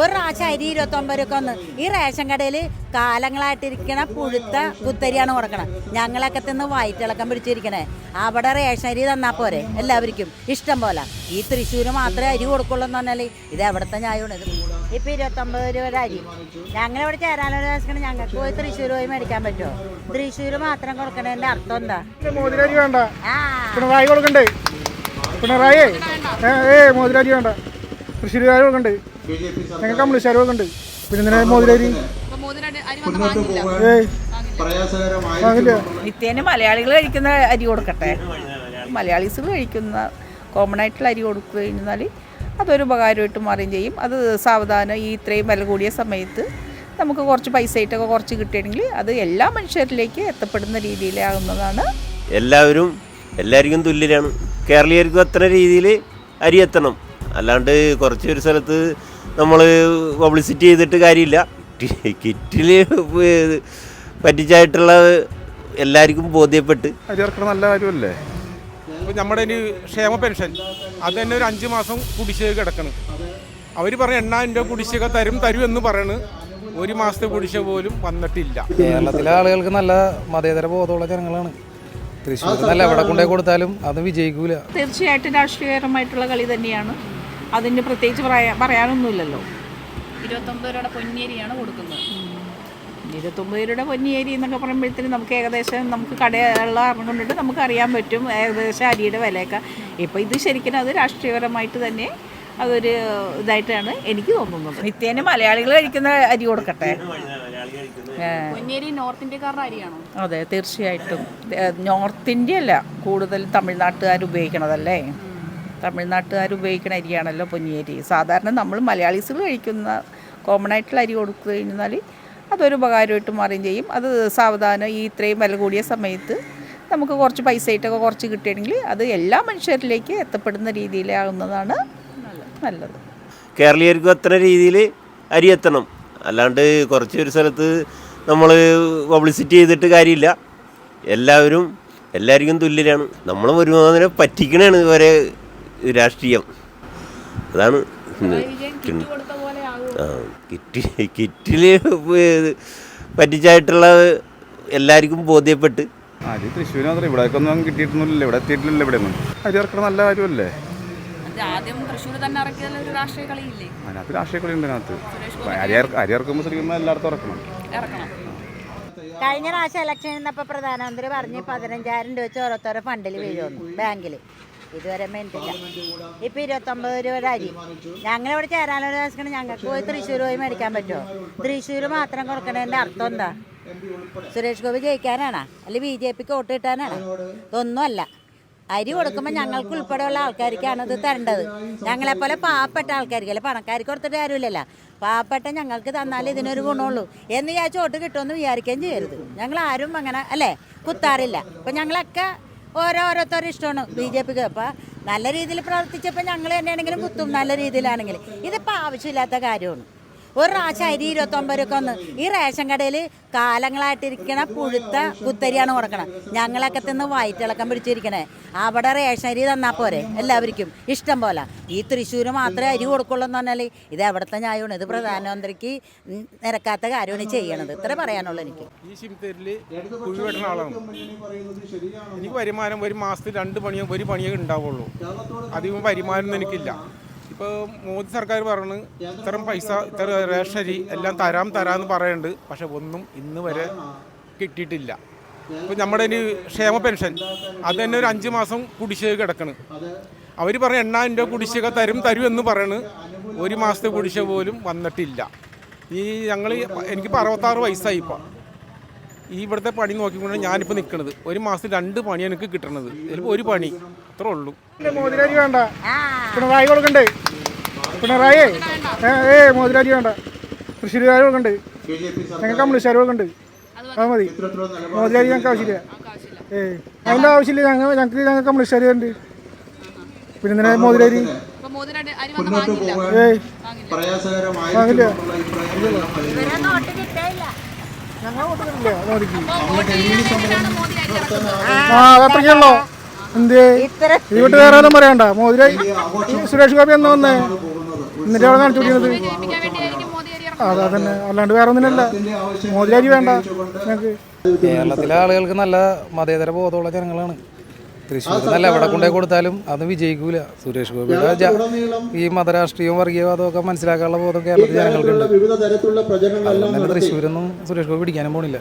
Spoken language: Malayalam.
ഒരു പ്രാവശ്യം അരി ഇരുപത്തൊമ്പത് രൂപ ഒന്ന് ഈ റേഷൻ കടയിൽ കാലങ്ങളായിട്ടിരിക്കണ പുഴുത്ത കുത്തരിയാണ് കൊടുക്കണം. ഞങ്ങളൊക്കെ തിന്ന് വയറ്റിളക്കം പിടിച്ചിരിക്കണേ. അവിടെ റേഷൻ അരി തന്നാൽ പോരെ എല്ലാവർക്കും. ഇഷ്ടം പോലെ. ഈ തൃശ്ശൂർ മാത്രമേ അരി കൊടുക്കുള്ളൂ എന്ന് പറഞ്ഞാൽ ഇത് എവിടുത്തെ ന്യായമാണ്? ഇത് ഇപ്പം ഇരുപത്തൊമ്പത് രൂപയുടെ അരി. ഞങ്ങളിവിടെ ചേരാനുള്ള ദിവസം ഞങ്ങൾക്ക് പോയി തൃശ്ശൂർ പോയി മേടിക്കാൻ പറ്റുമോ? തൃശ്ശൂർ മാത്രം കൊടുക്കണതിന്റെ അർത്ഥം എന്താ? പിണറായി കൊടുക്കണ്ടേ? പിണറായി? ഏ മോതിരാജി വേണ്ട. തൃശ്ശൂരുകാർ കൊടുക്കണ്ട്? ഞങ്ങൾ കമ്മ്യൂണിസ്റ്റുകാർ ഉണ്ട്. പിന്നെ എന്തിനാ നിത്യേന മലയാളികൾ കഴിക്കുന്ന അരി കൊടുക്കട്ടെ? മലയാളീസ് കഴിക്കുന്ന കോമൺ ആയിട്ടുള്ള അരി കൊടുത്തു കഴിഞ്ഞാൽ അതൊരു ഉപകാരമായിട്ട് മാറുകയും ചെയ്യും. അത് സാവധാനം ഈ ഇത്രയും വില കൂടിയ സമയത്ത് നമുക്ക് കുറച്ച് പൈസ ആയിട്ടൊക്കെ കുറച്ച് കിട്ടിയെങ്കിൽ അത് എല്ലാ മനുഷ്യരിലേക്ക് എത്തപ്പെടുന്ന രീതിയിലാകുന്നതാണ് എല്ലാവരും എല്ലാവർക്കും തുല്യരാണ്. കേരളീയർക്കും അത്ര രീതിയിൽ അരി എത്തണം. അല്ലാണ്ട് കുറച്ച് ഒരു സ്ഥലത്ത് നമ്മൾ പബ്ലിസിറ്റി ചെയ്തിട്ട് കാര്യമില്ല. കിറ്റിൽ പറ്റിച്ചായിട്ടുള്ള എല്ലാവർക്കും ബോധ്യപ്പെട്ട്. നല്ല കാര്യമല്ലേ? ഇപ്പൊ നമ്മുടെ ഒരു ക്ഷേമ പെൻഷൻ. അത് തന്നെ ഒരു അഞ്ച് മാസം കുടിശ്ശിക കിടക്കണം. അവർ പറഞ്ഞ എണ്ണായിരം രൂപ കുടിശ്ശിക തരും തരും എന്ന് പറയണ്. ഒരു മാസത്തെ കുടിശ്ശിക പോലും വന്നിട്ടില്ല. കേരളത്തിലെ ആളുകൾക്ക് നല്ല മതേതര ബോധമുള്ള ജനങ്ങളാണ്. തൃശ്ശൂർ നല്ല എവിടെ കൊണ്ടേ കൊടുത്താലും അത് വിജയിക്കൂല. തീർച്ചയായിട്ടും രാഷ്ട്രീയപരമായിട്ടുള്ള കളി തന്നെയാണ്. അതിന് പ്രത്യേകിച്ച് പറയാ പറയാനൊന്നുമില്ലല്ലോ. ഇരുപത്തൊമ്പത് രൂപയുടെ പൊന്നിയരിയാണ് കൊടുക്കുന്നത്. ഇരുപത്തൊമ്പത് രൂപയുടെ പൊന്നിയേരി എന്നൊക്കെ പറയുമ്പോഴത്തേനും നമുക്ക് ഏകദേശം നമുക്ക് കടയുള്ള അറിഞ്ഞുകൊണ്ടിട്ട് നമുക്ക് അറിയാൻ പറ്റും ഏകദേശം അരിയുടെ വിലയൊക്കെ. ഇപ്പോൾ ഇത് ശരിക്കും അത് രാഷ്ട്രീയപരമായിട്ട് തന്നെ അതൊരു ഇതായിട്ടാണ് എനിക്ക് തോന്നുന്നത്. നിത്യേന മലയാളികൾ കഴിക്കുന്ന അരി കൊടുക്കട്ടെ? പൊന്നിയരി നോർത്ത് ഇന്ത്യക്കാരുടെ അരിയാണോ? അതെ തീർച്ചയായിട്ടും. നോർത്ത് ഇന്ത്യ അല്ല കൂടുതൽ തമിഴ്നാട്ടുകാർ ഉപയോഗിക്കണതല്ലേ? തമിഴ്നാട്ടുകാർ ഉപയോഗിക്കുന്ന അരിയാണല്ലോ പൊന്നിയരി. സാധാരണ നമ്മൾ മലയാളീസുകൾ കഴിക്കുന്ന കോമൺ ആയിട്ടുള്ള അരി കൊടുത്തു കഴിഞ്ഞാൽ അതൊരു ഉപകാരമായിട്ട് മാറുകയും ചെയ്യും. അത് സാവധാനം ഈ ഇത്രയും വില കൂടിയ സമയത്ത് നമുക്ക് കുറച്ച് പൈസ ആയിട്ടൊക്കെ കുറച്ച് കിട്ടിയെങ്കിൽ അത് എല്ലാ മനുഷ്യരിലേക്ക് എത്തപ്പെടുന്ന രീതിയിലാകുന്നതാണ് നല്ലത്. കേരളീയർക്കും അത്ര രീതിയിൽ അരി എത്തണം. അല്ലാണ്ട് കുറച്ച് ഒരു സ്ഥലത്ത് നമ്മൾ പബ്ലിസിറ്റി ചെയ്തിട്ട് കാര്യമില്ല. എല്ലാവരും എല്ലാവർക്കും തുല്യരാണ്. നമ്മൾ ഒരുമാതിരി പറ്റിക്കണാണ് ഇവരെ രാഷ്ട്രീയം. അതാണ് ആ കിറ്റ് കിറ്റിൽ പറ്റിച്ചായിട്ടുള്ള എല്ലാവർക്കും ബോധ്യപ്പെട്ട്. അരി തൃശ്ശൂർ മാത്രം ഇവിടേക്കൊന്നും കിട്ടിയിട്ടൊന്നുമില്ല ഇവിടെ എത്തിയിട്ടില്ല ഇവിടെ ഒന്നും. അരി ഇറക്കണ നല്ല കാര്യമല്ലേ? അത് അതിനകത്ത് രാഷ്ട്രീയ കളി ഉണ്ട് അതിനകത്ത് അരി ഇറക്കുമ്പോൾ ശരിക്കും എല്ലായിടത്തും ഇറക്കണം. ഇറക്കണം. കഴിഞ്ഞ പ്രാവശ്യം ഇലക്ഷൻ ഇന്നപ്പോൾ പ്രധാനമന്ത്രി പറഞ്ഞ് പതിനഞ്ചായിരം രൂപ വെച്ച് ഓരോരുത്തരുടെ ഫണ്ടിൽ വീഴുമെന്ന് ബാങ്കിൽ ഇതുവരെ മേടിച്ചില്ല. ഇപ്പം ഇരുപത്തൊമ്പത് രൂപയുടെ അരി. ഞങ്ങളിവിടെ ചേരാനൊരു ദിവസം ഞങ്ങൾക്ക് പോയി തൃശ്ശൂർ പോയി മേടിക്കാൻ പറ്റുമോ? തൃശ്ശൂർ മാത്രം കൊടുക്കണതിന്റെ അർത്ഥം എന്താ? സുരേഷ് ഗോപി ജയിക്കാനാണോ? അല്ലെങ്കിൽ ബി ജെ പിക്ക് വോട്ട് കിട്ടാനാണോ? ഇതൊന്നുമല്ല. അരി കൊടുക്കുമ്പോൾ ഞങ്ങൾക്ക് ഉൾപ്പെടെയുള്ള ആൾക്കാർക്കാണ് ഇത് തരേണ്ടത്. ഞങ്ങളെപ്പോലെ പാവപ്പെട്ട ആൾക്കാർക്ക് അല്ലെ പണക്കാർക്ക് കൊടുത്തിട്ട് കാര്യമില്ലല്ലോ. പാവപ്പെട്ട ഞങ്ങൾക്ക് തന്നാലേ ഇതിനൊരു ഗുണമുള്ളൂ. എന്ന് വിചാരിച്ച് വോട്ട് കിട്ടുമെന്ന് വിചാരിക്കുകയും ചെയ്യരുത്. ഞങ്ങൾ ആരും അങ്ങനെ അല്ലേ കുത്താറില്ല. അപ്പം ഞങ്ങളൊക്കെ ഓരോരുത്തരുടെ ഇഷ്ടമാണ് ബി ജെ പിക്ക്. അപ്പം നല്ല രീതിയിൽ പ്രവർത്തിച്ചപ്പോൾ ഞങ്ങൾ തന്നെയാണെങ്കിലും കുത്തും നല്ല രീതിയിലാണെങ്കിൽ ഇതിപ്പോൾ ആവശ്യമില്ലാത്ത കാര്യമാണ്. ഒരു പ്രാവശ്യം അരി ഇരുപത്തൊമ്പത് രൂപ ഒന്ന് ഈ റേഷൻ കടയിൽ കാലങ്ങളായിട്ടിരിക്കണ പുഴുത്ത കുത്തരിയാണ് കൊടുക്കണം. ഞങ്ങളൊക്കെ തിന്ന് വയറ്റിളക്കം പിടിച്ചിരിക്കണേ. അവിടെ റേഷൻ അരി തന്നാൽ പോരെ എല്ലാവർക്കും. ഇഷ്ടം പോലെ. ഈ തൃശ്ശൂർ മാത്രമേ അരി കൊടുക്കുള്ളൂ എന്ന് പറഞ്ഞാൽ ഇത് എവിടുത്തെ ന്യായമാണ്? ഇത് പ്രധാനമന്ത്രിക്ക് നിരക്കാത്ത കാര്യമാണ് ചെയ്യണത്. ഇത്ര പറയാനുള്ളൂ എനിക്ക്. ഈ എനിക്ക് വരുമാനം ഒരു മാസത്തിൽ രണ്ട് പണിയോ ഒരു പണിയേ ഉണ്ടാവുള്ളൂ. അധികം വരുമാനം എനിക്കില്ല. ഇപ്പോൾ മോദി സർക്കാർ പറഞ്ഞു ഇത്തരം പൈസ ഇത്ര റേഷനരി എല്ലാം തരാം തരാമെന്ന് പറയുന്നുണ്ട് പക്ഷെ ഒന്നും ഇന്ന് വരെ കിട്ടിയിട്ടില്ല. ഇപ്പോൾ നമ്മുടെ ഇനി ക്ഷേമ പെൻഷൻ അത് തന്നെ ഒരു അഞ്ച് മാസം കുടിശ്ശിക കിടക്കണ്. അവർ പറയും എണ്ണായിരം രൂപ കുടിശ്ശിക തരും തരും എന്ന് പറയണ്. ഒരു മാസത്തെ കുടിശ്ശിക പോലും വന്നിട്ടില്ല. ഈ ഞങ്ങൾ എനിക്കിപ്പോൾ അറുപത്താറ് വയസ്സായി ഇപ്പം. ഈ ഇവിടുത്തെ പണി നോക്കിക്കൊണ്ട് ഞാനിപ്പോൾ നിൽക്കുന്നത് ഒരു മാസം രണ്ട് പണി എനിക്ക് കിട്ടണത്. ചിലപ്പോൾ ഒരു പണി. അത്രേ ഉള്ളൂ. മോദി വേണ്ട. ആ പിണറായി കൊടുക്കണ്ടേ? പിണറായി ഏ മോതിരാജി വേണ്ട. തൃശ്ശൂരുകാർ കൊടുക്കണ്ട്? ഞങ്ങൾക്ക് കമ്മ്യൂണിസ്റ്റുകാർ കൊടുക്കണ്ട്? അത് മതി. മോദിരാജി ഞങ്ങൾക്ക് ആവശ്യമില്ല. ഏ അതിന്റെ ആവശ്യമില്ല. ഞങ്ങൾ ഞങ്ങൾക്ക് ഞങ്ങൾ കമ്മ്യൂണിസ്റ്റുകാർ ഉണ്ട് പിന്നെ എന്തിനാ മോദിരാജി? വാങ്ങില്ല ഏയ് വാങ്ങില്ല ഞങ്ങൾ മോദിക്ക് ആ അതത്രയ്ക്കുള്ളോ എന്ത് വേറെ ഒന്നും പറയണ്ട. മോദി സുരേഷ് ഗോപി എന്ന് വന്നേ? എന്നിട്ട് അവിടെ കാണിച്ചു കൊടുക്കുന്നത് അതാ തന്നെ. അല്ലാണ്ട് വേറെ ഒന്നിനല്ല മോദിരാജി വേണ്ട. ഞങ്ങൾക്ക് കേരളത്തിലെ ആളുകൾക്ക് നല്ല മതേതര ബോധമുള്ള ജനങ്ങളാണ്. തൃശ്ശൂർ നല്ല എവിടെ കൊണ്ടേ കൊടുത്താലും അത് വിജയിക്കൂല. സുരേഷ് ഗോപിയുടെ ഈ മതരാഷ്ട്രീയവും വർഗീയവാദവും ഒക്കെ മനസ്സിലാക്കാനുള്ള ബോധം കേരളത്തിലെ ജനങ്ങൾക്കുണ്ട്. തൃശ്ശൂരൊന്നും സുരേഷ് ഗോപി പിടിക്കാനും പോണില്ല.